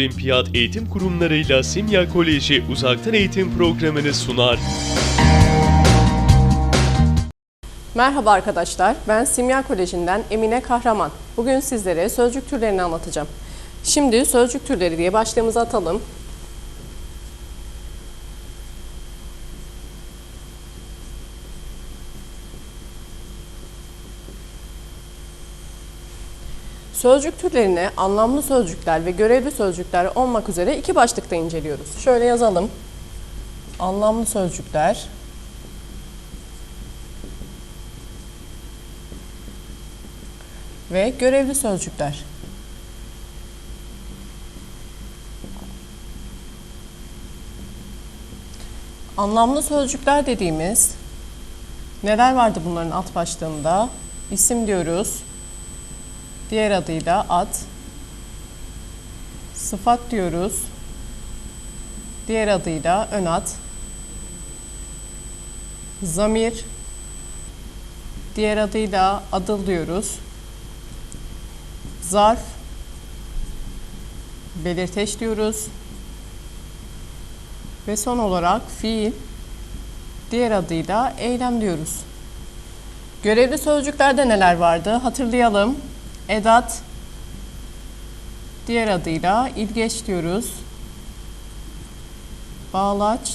Olimpiyat Eğitim Kurumları'yla Simya Koleji uzaktan eğitim programını sunar. Merhaba arkadaşlar, ben Simya Koleji'nden Emine Kahraman. Bugün sizlere sözcük türlerini anlatacağım. Şimdi sözcük türleri diye başlığımızı atalım. Sözcük türlerini anlamlı sözcükler ve görevli sözcükler olmak üzere iki başlıkta inceliyoruz. Şöyle yazalım. Anlamlı sözcükler, ve görevli sözcükler. Anlamlı sözcükler dediğimiz neler vardı bunların alt başlığında? İsim diyoruz. Diğer adıyla ad. Sıfat diyoruz. Diğer adıyla ön ad. Zamir. Diğer adıyla adıl diyoruz zarf, belirteç diyoruz. Ve son olarak fiil, diğer adıyla eylem diyoruz. Görevli sözcüklerde neler vardı? Hatırlayalım. Edat, diğer adıyla ilgeç diyoruz. Bağlaç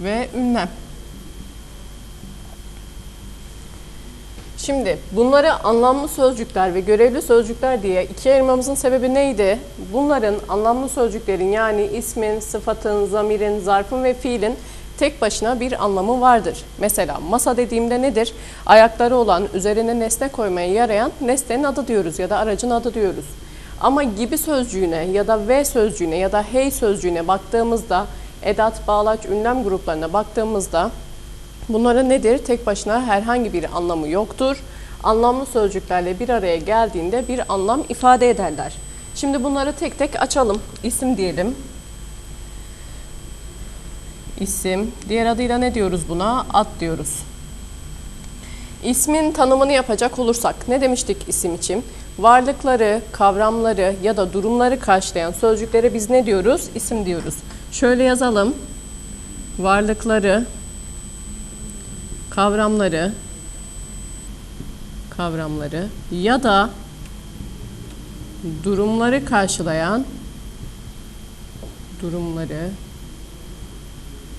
ve ünlem. Şimdi bunları anlamlı sözcükler ve görevli sözcükler diye ikiye ayırmamızın sebebi neydi? Bunların anlamlı sözcüklerin yani ismin, sıfatın, zamirin, zarfın ve fiilin tek başına bir anlamı vardır. Mesela masa dediğimde nedir? Ayakları olan, üzerine nesne koymaya yarayan nesnenin adı diyoruz ya da aracın adı diyoruz. Ama gibi sözcüğüne ya da ve sözcüğüne ya da hey sözcüğüne baktığımızda, edat, bağlaç, ünlem gruplarına baktığımızda Bunlara nedir? Tek başına herhangi bir anlamı yoktur. Anlamlı sözcüklerle bir araya geldiğinde bir anlam ifade ederler. Şimdi bunları tek tek açalım. İsim diyelim. İsim. Diğer adıyla ne diyoruz buna? Ad diyoruz. İsmin tanımını yapacak olursak ne demiştik isim için? Varlıkları, kavramları ya da durumları karşılayan sözcüklere biz ne diyoruz? İsim diyoruz. Şöyle yazalım. Varlıkları, kavramları kavramları ya da durumları karşılayan durumları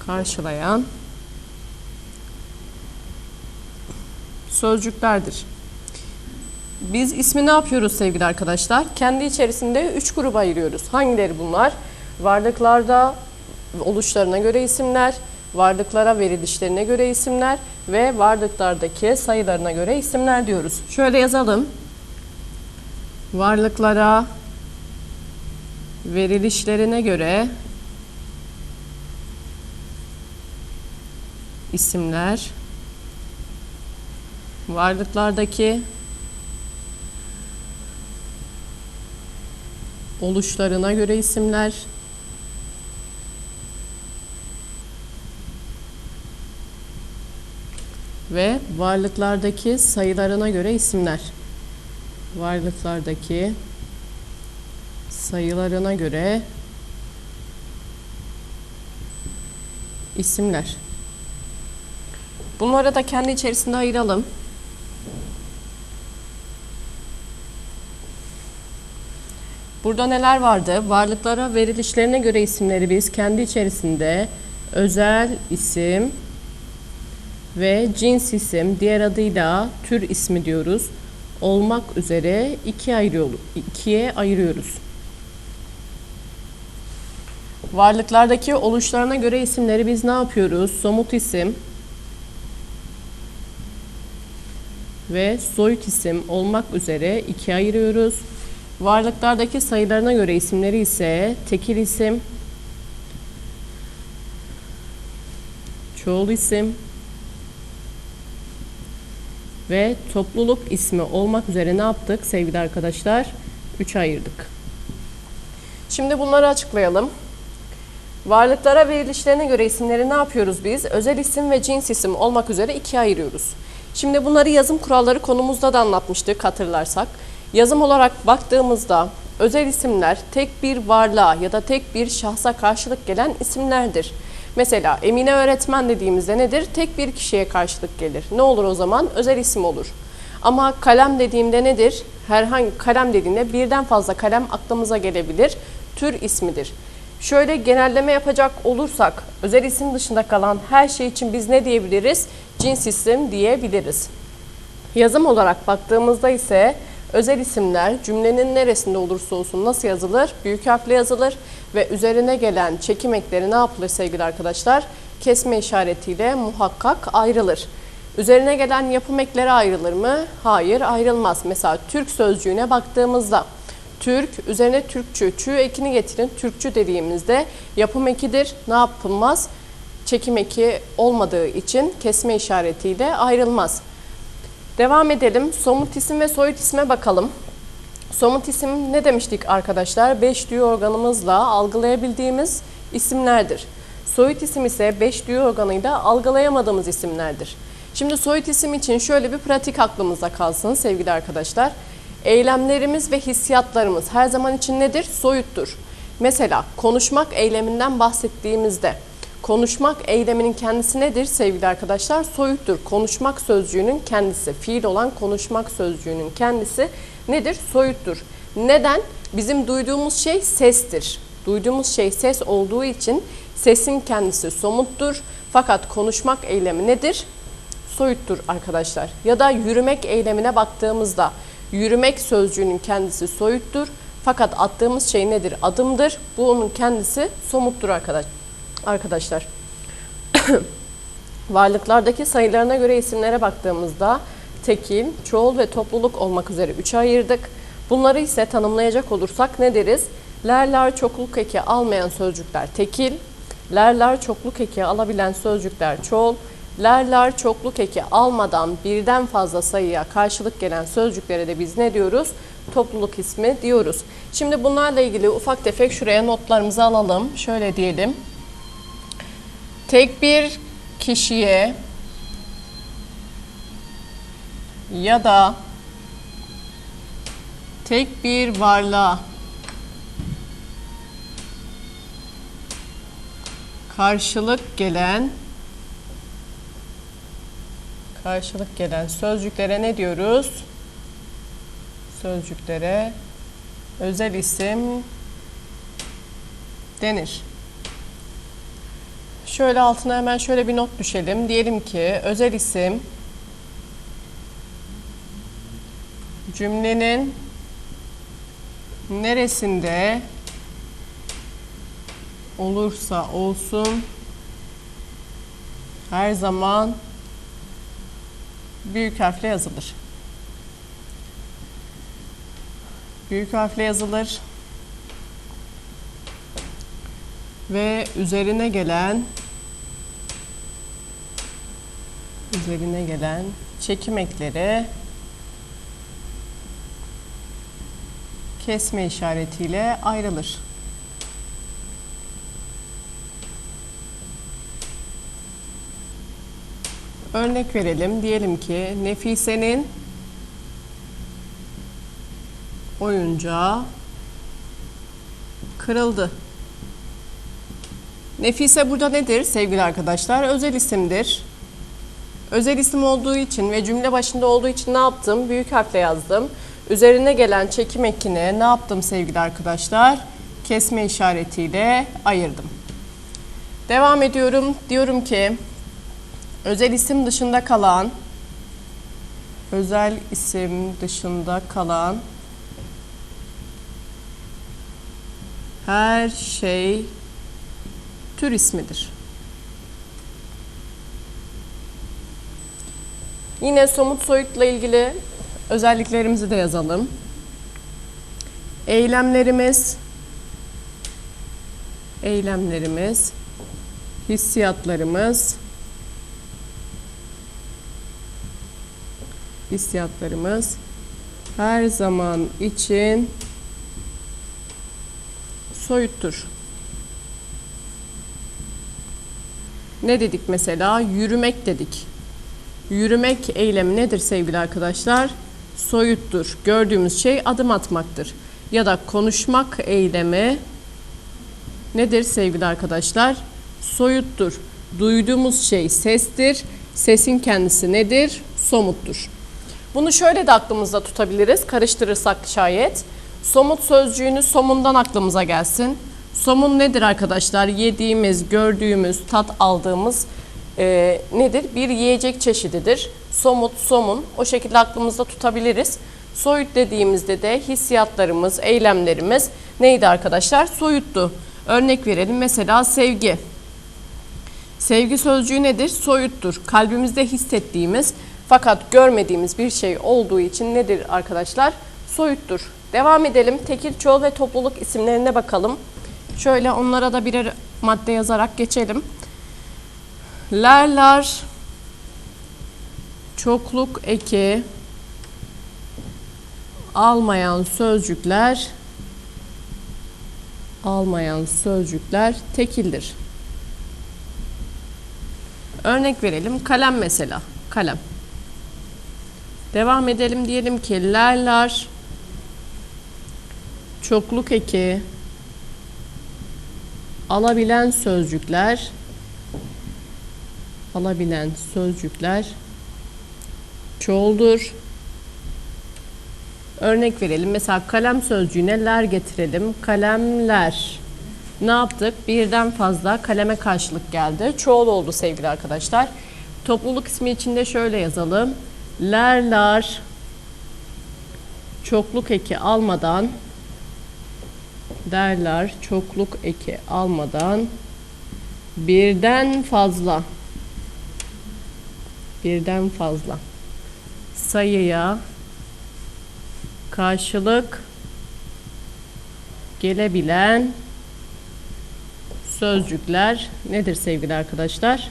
karşılayan sözcüklerdir. Biz ismi ne yapıyoruz sevgili arkadaşlar? Kendi içerisinde üç gruba ayırıyoruz. Hangileri bunlar? Varlıklarda oluşlarına göre isimler, varlıklara verilişlerine göre isimler ve varlıklardaki sayılarına göre isimler diyoruz. Şöyle yazalım. Varlıklara verilişlerine göre isimler varlıklardaki oluşlarına göre isimler ve varlıklardaki sayılarına göre isimler. Varlıklardaki sayılarına göre isimler. Bunları da kendi içerisinde ayıralım. Burada neler vardı? Varlıklara verilişlerine göre isimleri biz kendi içerisinde özel isim, ve cins isim diğer adıyla tür ismi diyoruz. Olmak üzere iki ayırıyoruz, ikiye ayırıyoruz. Varlıklardaki oluşlarına göre isimleri biz ne yapıyoruz? Somut isim ve soyut isim olmak üzere ikiye ayırıyoruz. Varlıklardaki sayılarına göre isimleri ise tekil isim, çoğul isim, ve topluluk ismi olmak üzere ne yaptık sevgili arkadaşlar? 3'e ayırdık. Şimdi bunları açıklayalım. Varlıklara verilişlerine göre isimleri ne yapıyoruz biz? Özel isim ve cins isim olmak üzere ikiye ayırıyoruz. Şimdi bunları yazım kuralları konumuzda da anlatmıştık hatırlarsak. Yazım olarak baktığımızda özel isimler tek bir varlığa ya da tek bir şahsa karşılık gelen isimlerdir. Mesela Emine öğretmen dediğimizde nedir? Tek bir kişiye karşılık gelir. Ne olur o zaman? Özel isim olur. Ama kalem dediğimde nedir? Herhangi kalem dediğinde birden fazla kalem aklımıza gelebilir. Tür ismidir. Şöyle genelleme yapacak olursak özel isim dışında kalan her şey için biz ne diyebiliriz? Cins isim diyebiliriz. Yazım olarak baktığımızda ise özel isimler cümlenin neresinde olursa olsun nasıl yazılır? Büyük harfle yazılır ve üzerine gelen çekim ekleri ne yapılır sevgili arkadaşlar? Kesme işaretiyle muhakkak ayrılır. Üzerine gelen yapım ekleri ayrılır mı? Hayır ayrılmaz. Mesela Türk sözcüğüne baktığımızda Türk, üzerine Türkçü, çü ekini getirin. Türkçü dediğimizde yapım ekidir. Ne yapılmaz? Çekim eki olmadığı için kesme işaretiyle ayrılmaz. Devam edelim. Somut isim ve soyut isme bakalım. Somut isim ne demiştik arkadaşlar? Beş duyu organımızla algılayabildiğimiz isimlerdir. Soyut isim ise beş duyu organıyla algılayamadığımız isimlerdir. Şimdi soyut isim için şöyle bir pratik aklımızda kalsın sevgili arkadaşlar. Eylemlerimiz ve hissiyatlarımız her zaman için nedir? Soyuttur. Mesela konuşmak eyleminden bahsettiğimizde konuşmak eyleminin kendisi nedir sevgili arkadaşlar? Soyuttur. Konuşmak sözcüğünün kendisi, fiil olan konuşmak sözcüğünün kendisi nedir? Soyuttur. Neden? Bizim duyduğumuz şey sestir. Duyduğumuz şey ses olduğu için sesin kendisi somuttur. Fakat konuşmak eylemi nedir? soyuttur arkadaşlar. Ya da yürümek eylemine baktığımızda yürümek sözcüğünün kendisi soyuttur. Fakat attığımız şey nedir? Adımdır. Bunun kendisi somuttur arkadaş arkadaşlar. Varlıklardaki sayılarına göre isimlere baktığımızda tekil, çoğul ve topluluk olmak üzere üçe ayırdık. Bunları ise tanımlayacak olursak ne deriz? Lerler çokluk eki almayan sözcükler tekil, lerler çokluk eki alabilen sözcükler çoğul, lerler çokluk eki almadan birden fazla sayıya karşılık gelen sözcüklere de biz ne diyoruz? Topluluk ismi diyoruz. Şimdi bunlarla ilgili ufak tefek şuraya notlarımızı alalım. Şöyle diyelim. Tek bir kişiye ya da tek bir varlığa karşılık gelen karşılık gelen sözcüklere ne diyoruz? Sözcüklere özel isim denir. Şöyle altına hemen şöyle bir not düşelim. Diyelim ki özel isim cümlenin neresinde olursa olsun her zaman büyük harfle yazılır. Büyük harfle yazılır. Ve üzerine gelen üzerine gelen çekim ekleri kesme işaretiyle ayrılır. Örnek verelim. Diyelim ki Nefise'nin oyuncağı kırıldı. Nefise burada nedir sevgili arkadaşlar? Özel isimdir. Özel isim olduğu için ve cümle başında olduğu için ne yaptım? Büyük harfle yazdım. Üzerine gelen çekim ekine ne yaptım sevgili arkadaşlar? Kesme işaretiyle ayırdım. Devam ediyorum. Diyorum ki özel isim dışında kalan özel isim dışında kalan her şey tür ismidir. Yine somut soyutla ilgili özelliklerimizi de yazalım. Eylemlerimiz eylemlerimiz hissiyatlarımız hissiyatlarımız her zaman için soyuttur. Ne dedik mesela? Yürümek dedik. Yürümek eylemi nedir sevgili arkadaşlar? Soyuttur. Gördüğümüz şey adım atmaktır. ya da konuşmak eylemi nedir sevgili arkadaşlar? Soyuttur. Duyduğumuz şey sestir. Sesin kendisi nedir? Somuttur. Bunu şöyle de aklımızda tutabiliriz. Karıştırırsak şayet. Somut sözcüğünü somundan aklımıza gelsin. Somun nedir arkadaşlar? Yediğimiz, gördüğümüz, tat aldığımız e, nedir? Bir yiyecek çeşididir. Somut, somun o şekilde aklımızda tutabiliriz. Soyut dediğimizde de hissiyatlarımız, eylemlerimiz neydi arkadaşlar? Soyuttu. Örnek verelim mesela sevgi. Sevgi sözcüğü nedir? Soyuttur. Kalbimizde hissettiğimiz fakat görmediğimiz bir şey olduğu için nedir arkadaşlar? Soyuttur. Devam edelim. Tekil, çoğul ve topluluk isimlerine bakalım. Şöyle onlara da birer madde yazarak geçelim. Lerler, çokluk eki, almayan sözcükler, almayan sözcükler tekildir. Örnek verelim. Kalem mesela. Kalem. Devam edelim diyelim ki lerler, çokluk eki, alabilen sözcükler, alabilen sözcükler çoğuldur. Örnek verelim. Mesela kalem sözcüğüne ler getirelim. Kalemler. Ne yaptık? Birden fazla kaleme karşılık geldi. Çoğul oldu sevgili arkadaşlar. Topluluk ismi içinde şöyle yazalım. Lerler çokluk eki almadan derler çokluk eki almadan birden fazla birden fazla sayıya karşılık gelebilen sözcükler nedir sevgili arkadaşlar?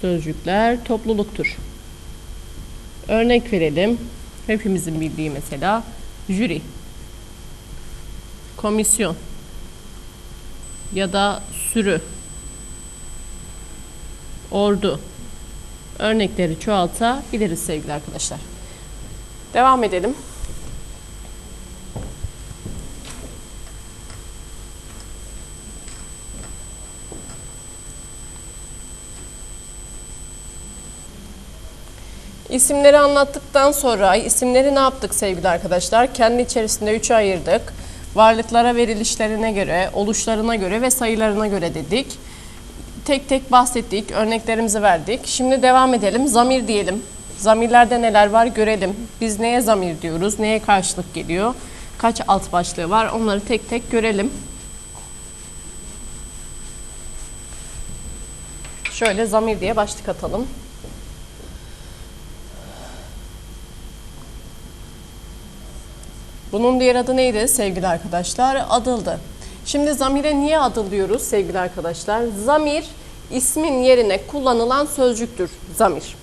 Sözcükler topluluktur. Örnek verelim. Hepimizin bildiği mesela jüri, komisyon ya da sürü, ordu örnekleri çoğaltabiliriz sevgili arkadaşlar. Devam edelim. İsimleri anlattıktan sonra isimleri ne yaptık sevgili arkadaşlar? Kendi içerisinde üçe ayırdık. Varlıklara verilişlerine göre, oluşlarına göre ve sayılarına göre dedik. Tek tek bahsettik, örneklerimizi verdik. Şimdi devam edelim. Zamir diyelim. Zamirlerde neler var görelim. Biz neye zamir diyoruz? Neye karşılık geliyor? Kaç alt başlığı var? Onları tek tek görelim. Şöyle zamir diye başlık atalım. Bunun diğer adı neydi sevgili arkadaşlar? Adıldı. Şimdi zamire niye adıl diyoruz sevgili arkadaşlar? Zamir ismin yerine kullanılan sözcüktür zamir.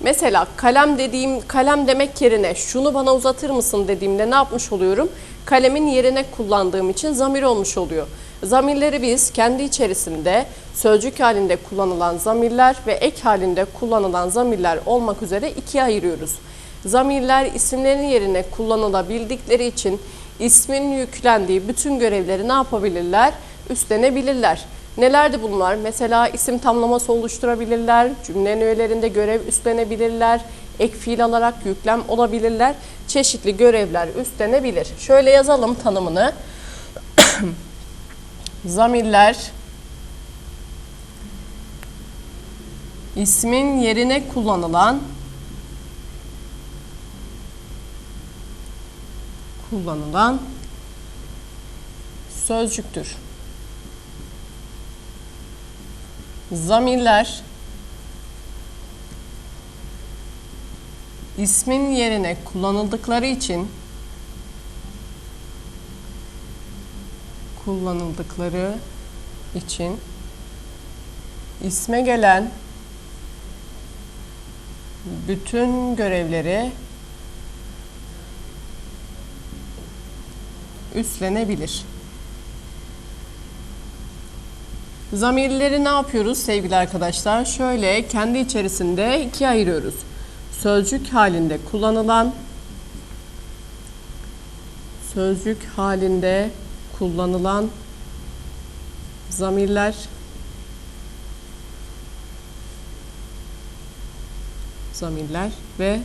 Mesela kalem dediğim kalem demek yerine şunu bana uzatır mısın dediğimde ne yapmış oluyorum? Kalemin yerine kullandığım için zamir olmuş oluyor. Zamirleri biz kendi içerisinde sözcük halinde kullanılan zamirler ve ek halinde kullanılan zamirler olmak üzere ikiye ayırıyoruz. Zamirler isimlerin yerine kullanılabildikleri için ismin yüklendiği bütün görevleri ne yapabilirler? Üstlenebilirler. Nelerdi bunlar? Mesela isim tamlaması oluşturabilirler, cümlenin öğelerinde görev üstlenebilirler, ek fiil alarak yüklem olabilirler, çeşitli görevler üstlenebilir. Şöyle yazalım tanımını. Zamirler ismin yerine kullanılan kullanılan sözcüktür. Zamirler ismin yerine kullanıldıkları için kullanıldıkları için isme gelen bütün görevleri üstlenebilir. Zamirleri ne yapıyoruz sevgili arkadaşlar? Şöyle kendi içerisinde ikiye ayırıyoruz. Sözcük halinde kullanılan sözcük halinde kullanılan zamirler zamirler ve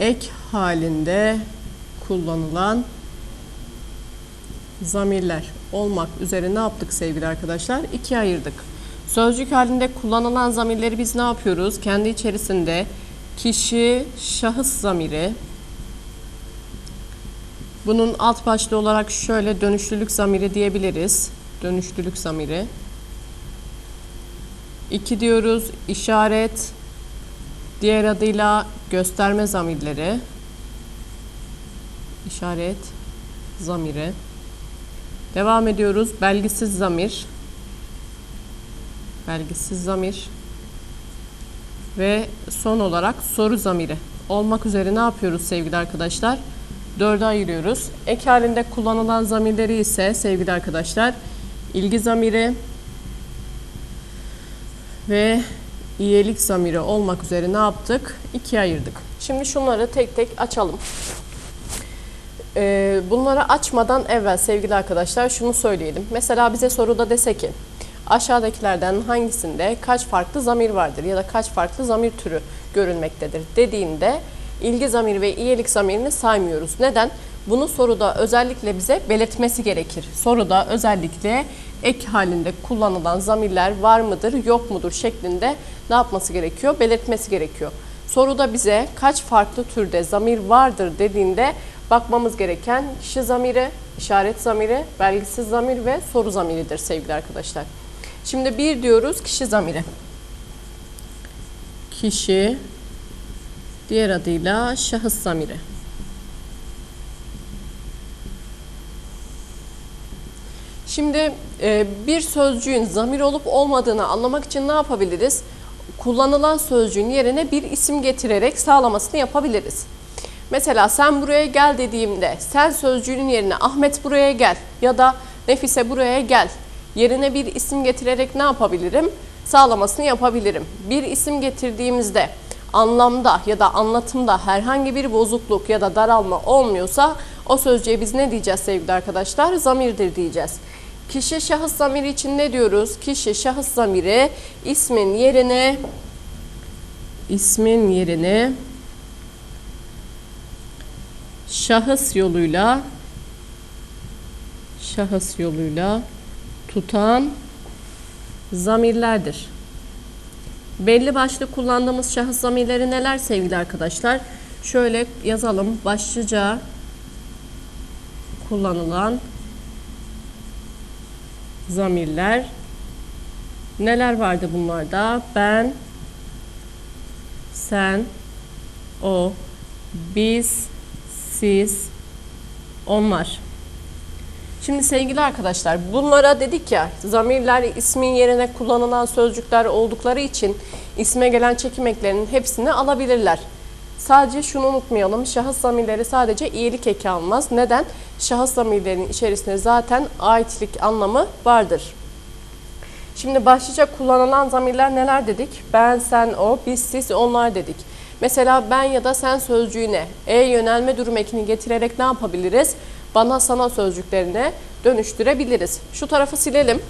ek halinde kullanılan zamirler olmak üzere ne yaptık sevgili arkadaşlar? İkiye ayırdık. Sözcük halinde kullanılan zamirleri biz ne yapıyoruz? Kendi içerisinde kişi, şahıs zamiri, bunun alt başlığı olarak şöyle dönüşlülük zamiri diyebiliriz. Dönüşlülük zamiri. İki diyoruz işaret, diğer adıyla gösterme zamirleri. İşaret, zamiri. Devam ediyoruz. Belgisiz zamir. Belgisiz zamir. Ve son olarak soru zamiri olmak üzere ne yapıyoruz sevgili arkadaşlar? Dörde ayırıyoruz. Ek halinde kullanılan zamirleri ise sevgili arkadaşlar ilgi zamiri ve iyilik zamiri olmak üzere ne yaptık? İkiye ayırdık. Şimdi şunları tek tek açalım. Ee, bunları açmadan evvel sevgili arkadaşlar şunu söyleyelim. Mesela bize soruda dese ki aşağıdakilerden hangisinde kaç farklı zamir vardır ya da kaç farklı zamir türü görülmektedir dediğinde ilgi zamiri ve iyilik zamirini saymıyoruz. Neden? Bunu soruda özellikle bize belirtmesi gerekir. Soruda özellikle ek halinde kullanılan zamirler var mıdır, yok mudur şeklinde ne yapması gerekiyor? Belirtmesi gerekiyor. Soruda bize kaç farklı türde zamir vardır dediğinde bakmamız gereken kişi zamiri, işaret zamiri, belgisiz zamir ve soru zamiridir sevgili arkadaşlar. Şimdi bir diyoruz kişi zamiri. Kişi, diğer adıyla şahıs zamiri. Şimdi e, bir sözcüğün zamir olup olmadığını anlamak için ne yapabiliriz? Kullanılan sözcüğün yerine bir isim getirerek sağlamasını yapabiliriz. Mesela sen buraya gel dediğimde sen sözcüğünün yerine Ahmet buraya gel ya da Nefise buraya gel yerine bir isim getirerek ne yapabilirim? Sağlamasını yapabilirim. Bir isim getirdiğimizde anlamda ya da anlatımda herhangi bir bozukluk ya da daralma olmuyorsa o sözcüğe biz ne diyeceğiz sevgili arkadaşlar? Zamirdir diyeceğiz. Kişi şahıs zamiri için ne diyoruz? Kişi şahıs zamiri ismin yerine ismin yerine şahıs yoluyla şahıs yoluyla tutan zamirlerdir. Belli başlı kullandığımız şahıs zamirleri neler sevgili arkadaşlar? Şöyle yazalım. Başlıca kullanılan zamirler neler vardı bunlarda? Ben, sen, o, biz, siz, onlar. Şimdi sevgili arkadaşlar bunlara dedik ya zamirler ismin yerine kullanılan sözcükler oldukları için isme gelen çekim eklerinin hepsini alabilirler. Sadece şunu unutmayalım şahıs zamirleri sadece iyilik eki almaz. Neden? Şahıs zamirlerinin içerisinde zaten aitlik anlamı vardır. Şimdi başlıca kullanılan zamirler neler dedik? Ben, sen, o, biz, siz, onlar dedik. Mesela ben ya da sen sözcüğüne e yönelme durum ekini getirerek ne yapabiliriz? Bana sana sözcüklerine dönüştürebiliriz. Şu tarafı silelim.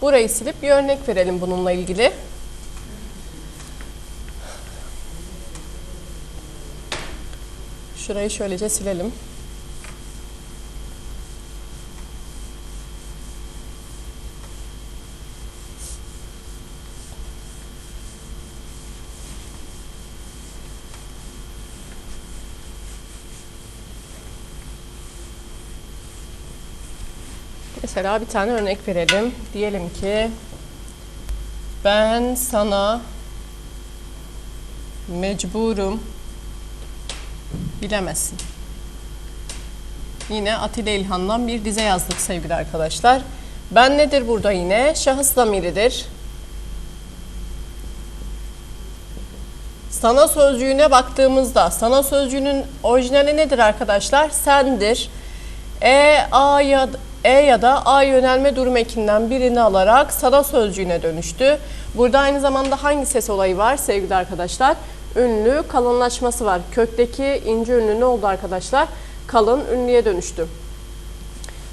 Burayı silip bir örnek verelim bununla ilgili. Şurayı şöylece silelim. Mesela bir tane örnek verelim. Diyelim ki ben sana mecburum bilemezsin. Yine Atilla İlhan'dan bir dize yazdık sevgili arkadaşlar. Ben nedir burada yine? Şahıs zamiridir. Sana sözcüğüne baktığımızda sana sözcüğünün orijinali nedir arkadaşlar? Sendir. E, A ya E ya da A yönelme durum ekinden birini alarak sana sözcüğüne dönüştü. Burada aynı zamanda hangi ses olayı var sevgili arkadaşlar? ünlü kalınlaşması var. Kökteki ince ünlü ne oldu arkadaşlar? Kalın ünlüye dönüştü.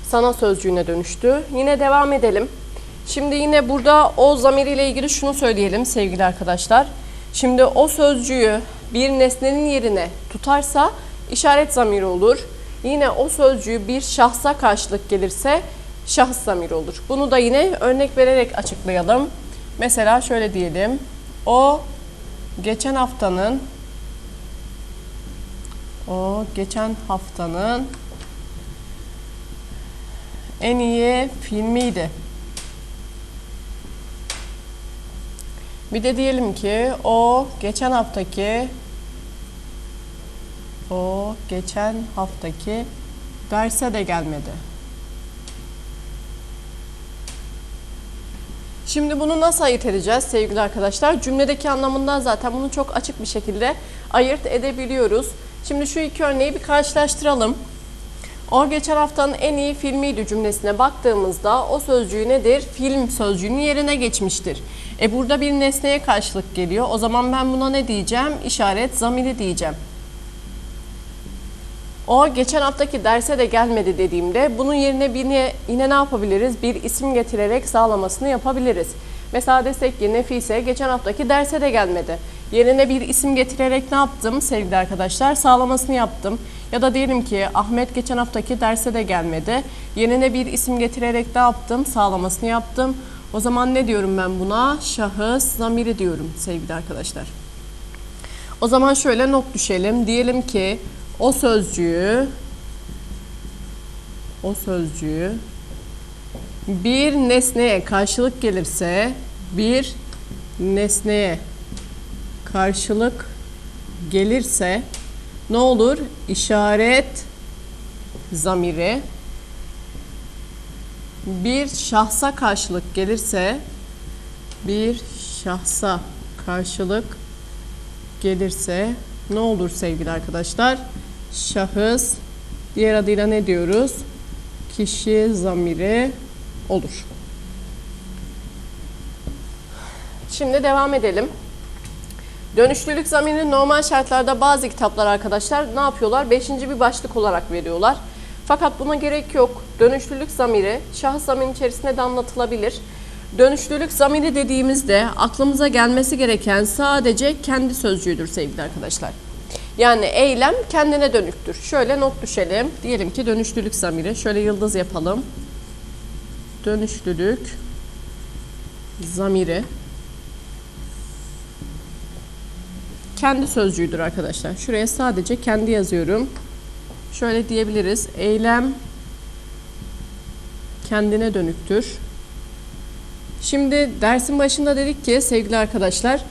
Sana sözcüğüne dönüştü. Yine devam edelim. Şimdi yine burada o zamiriyle ilgili şunu söyleyelim sevgili arkadaşlar. Şimdi o sözcüğü bir nesnenin yerine tutarsa işaret zamiri olur. Yine o sözcüğü bir şahsa karşılık gelirse şahıs zamiri olur. Bunu da yine örnek vererek açıklayalım. Mesela şöyle diyelim. O geçen haftanın o geçen haftanın en iyi filmiydi. Bir de diyelim ki o geçen haftaki o geçen haftaki derse de gelmedi. Şimdi bunu nasıl ayırt edeceğiz sevgili arkadaşlar? Cümledeki anlamından zaten bunu çok açık bir şekilde ayırt edebiliyoruz. Şimdi şu iki örneği bir karşılaştıralım. O geçen haftanın en iyi filmiydi cümlesine baktığımızda o sözcüğü nedir? Film sözcüğünün yerine geçmiştir. E burada bir nesneye karşılık geliyor. O zaman ben buna ne diyeceğim? İşaret zamiri diyeceğim. O geçen haftaki derse de gelmedi dediğimde bunun yerine bir ne- yine ne yapabiliriz? Bir isim getirerek sağlamasını yapabiliriz. Mesela desek ki Nefise geçen haftaki derse de gelmedi. Yerine bir isim getirerek ne yaptım sevgili arkadaşlar? Sağlamasını yaptım. Ya da diyelim ki Ahmet geçen haftaki derse de gelmedi. Yerine bir isim getirerek ne yaptım? Sağlamasını yaptım. O zaman ne diyorum ben buna? Şahıs zamiri diyorum sevgili arkadaşlar. O zaman şöyle not düşelim. Diyelim ki o sözcüğü o sözcüğü bir nesneye karşılık gelirse bir nesneye karşılık gelirse ne olur? İşaret zamiri bir şahsa karşılık gelirse bir şahsa karşılık gelirse ne olur sevgili arkadaşlar? Şahıs diğer adıyla ne diyoruz? Kişi zamiri olur. Şimdi devam edelim. Dönüşlülük zamirini normal şartlarda bazı kitaplar arkadaşlar ne yapıyorlar? Beşinci bir başlık olarak veriyorlar. Fakat buna gerek yok. Dönüşlülük zamiri şahıs zamirinin içerisinde de anlatılabilir. Dönüşlülük zamiri dediğimizde aklımıza gelmesi gereken sadece kendi sözcüğüdür sevgili arkadaşlar. Yani eylem kendine dönüktür. Şöyle not düşelim. Diyelim ki dönüşlülük zamiri. Şöyle yıldız yapalım. Dönüşlülük zamiri kendi sözcüğüdür arkadaşlar. Şuraya sadece kendi yazıyorum. Şöyle diyebiliriz. Eylem kendine dönüktür. Şimdi dersin başında dedik ki sevgili arkadaşlar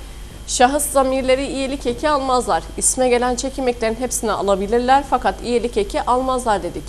şahıs zamirleri iyilik eki almazlar. İsme gelen çekim eklerin hepsini alabilirler fakat iyilik eki almazlar dedik.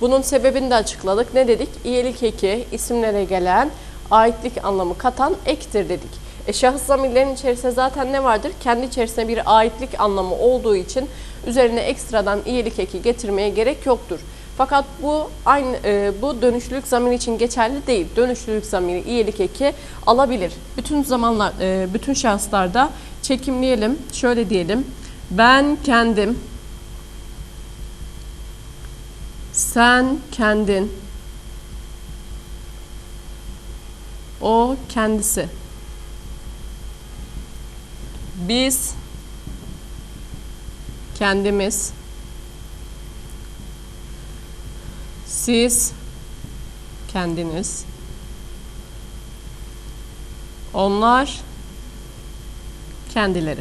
Bunun sebebini de açıkladık. Ne dedik? İyilik eki isimlere gelen aitlik anlamı katan ektir dedik. E, şahıs zamirlerin içerisinde zaten ne vardır? Kendi içerisinde bir aitlik anlamı olduğu için üzerine ekstradan iyilik eki getirmeye gerek yoktur. Fakat bu aynı e, bu dönüşlülük zamiri için geçerli değil. Dönüşlülük zamiri iyilik eki alabilir. Bütün zamanlar e, bütün şahıslarda çekimleyelim. Şöyle diyelim. Ben kendim sen kendin o kendisi biz kendimiz siz kendiniz onlar kendileri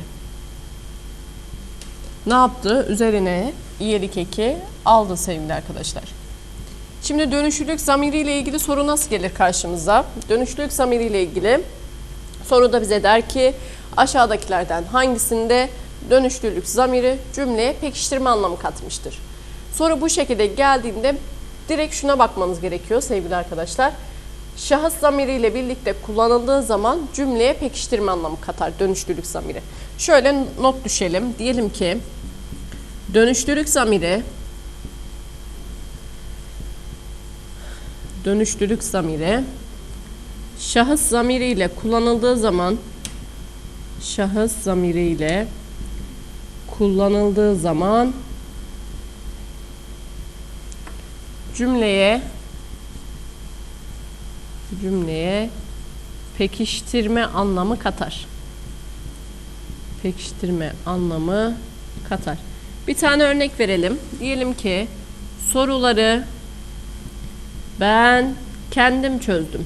ne yaptı? Üzerine iyilik eki aldı sevgili arkadaşlar. Şimdi dönüşlülük zamiriyle ilgili soru nasıl gelir karşımıza? Dönüşlülük zamiriyle ilgili soru da bize der ki aşağıdakilerden hangisinde dönüşlülük zamiri cümleye pekiştirme anlamı katmıştır? Soru bu şekilde geldiğinde direkt şuna bakmanız gerekiyor sevgili arkadaşlar. Şahıs zamiriyle birlikte kullanıldığı zaman cümleye pekiştirme anlamı katar dönüşlülük zamiri. Şöyle not düşelim. Diyelim ki dönüşlülük zamiri dönüşlülük zamiri şahıs zamiriyle kullanıldığı zaman şahıs zamiriyle kullanıldığı zaman cümleye cümleye pekiştirme anlamı katar. Pekiştirme anlamı katar. Bir tane örnek verelim. Diyelim ki soruları ben kendim çözdüm.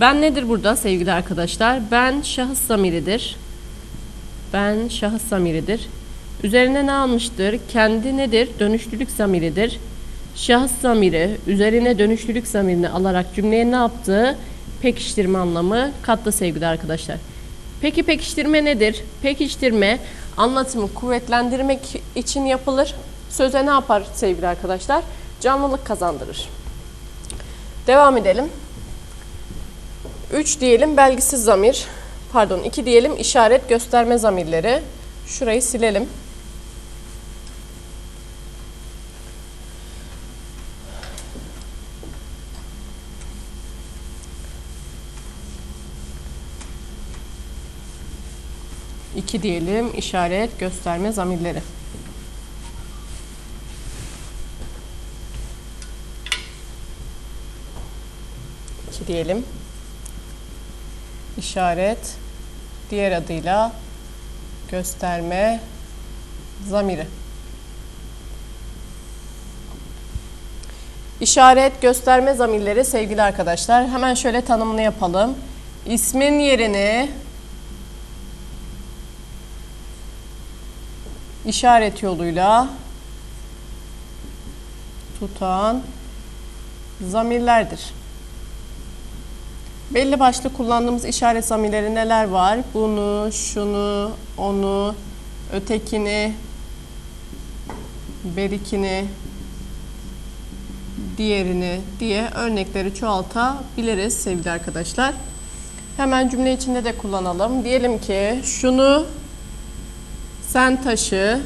Ben nedir burada sevgili arkadaşlar? Ben şahıs zamiridir. Ben şahıs zamiridir. Üzerine ne almıştır? Kendi nedir? Dönüşlülük zamiridir. Şahıs zamiri üzerine dönüşlülük zamirini alarak cümleye ne yaptı? Pekiştirme anlamı kattı sevgili arkadaşlar. Peki pekiştirme nedir? Pekiştirme anlatımı kuvvetlendirmek için yapılır. Söze ne yapar sevgili arkadaşlar? Canlılık kazandırır. Devam edelim. 3 diyelim belgisiz zamir. Pardon 2 diyelim işaret gösterme zamirleri. Şurayı silelim. İki diyelim işaret gösterme zamirleri. İki diyelim işaret diğer adıyla gösterme zamiri. İşaret gösterme zamirleri sevgili arkadaşlar hemen şöyle tanımını yapalım. İsmin yerini işaret yoluyla tutan zamirlerdir. Belli başlı kullandığımız işaret zamirleri neler var? Bunu, şunu, onu, ötekini, berikini, diğerini diye örnekleri çoğaltabiliriz sevgili arkadaşlar. Hemen cümle içinde de kullanalım. Diyelim ki şunu sen taşı,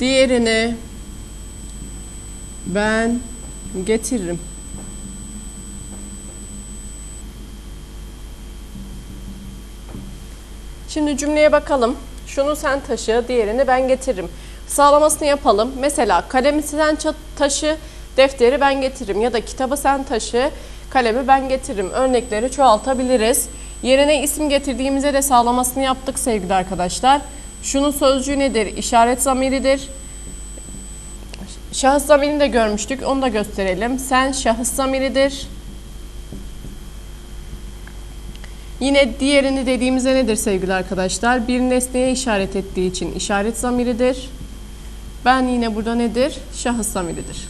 diğerini ben getiririm. Şimdi cümleye bakalım. Şunu sen taşı, diğerini ben getiririm. Sağlamasını yapalım. Mesela kalemi sen taşı, defteri ben getiririm. Ya da kitabı sen taşı, kalemi ben getiririm. Örnekleri çoğaltabiliriz. Yerine isim getirdiğimizde de sağlamasını yaptık sevgili arkadaşlar. Şunun sözcüğü nedir? İşaret zamiridir. Şahıs zamirini de görmüştük. Onu da gösterelim. Sen şahıs zamiridir. Yine diğerini dediğimizde nedir sevgili arkadaşlar? Bir nesneye işaret ettiği için işaret zamiridir. Ben yine burada nedir? Şahıs zamiridir.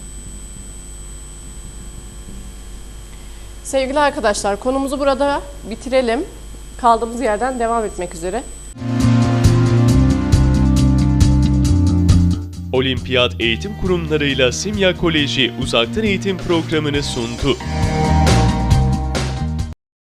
Sevgili arkadaşlar konumuzu burada bitirelim. Kaldığımız yerden devam etmek üzere. Olimpiyat Eğitim Kurumları'yla Simya Koleji uzaktan eğitim programını sundu.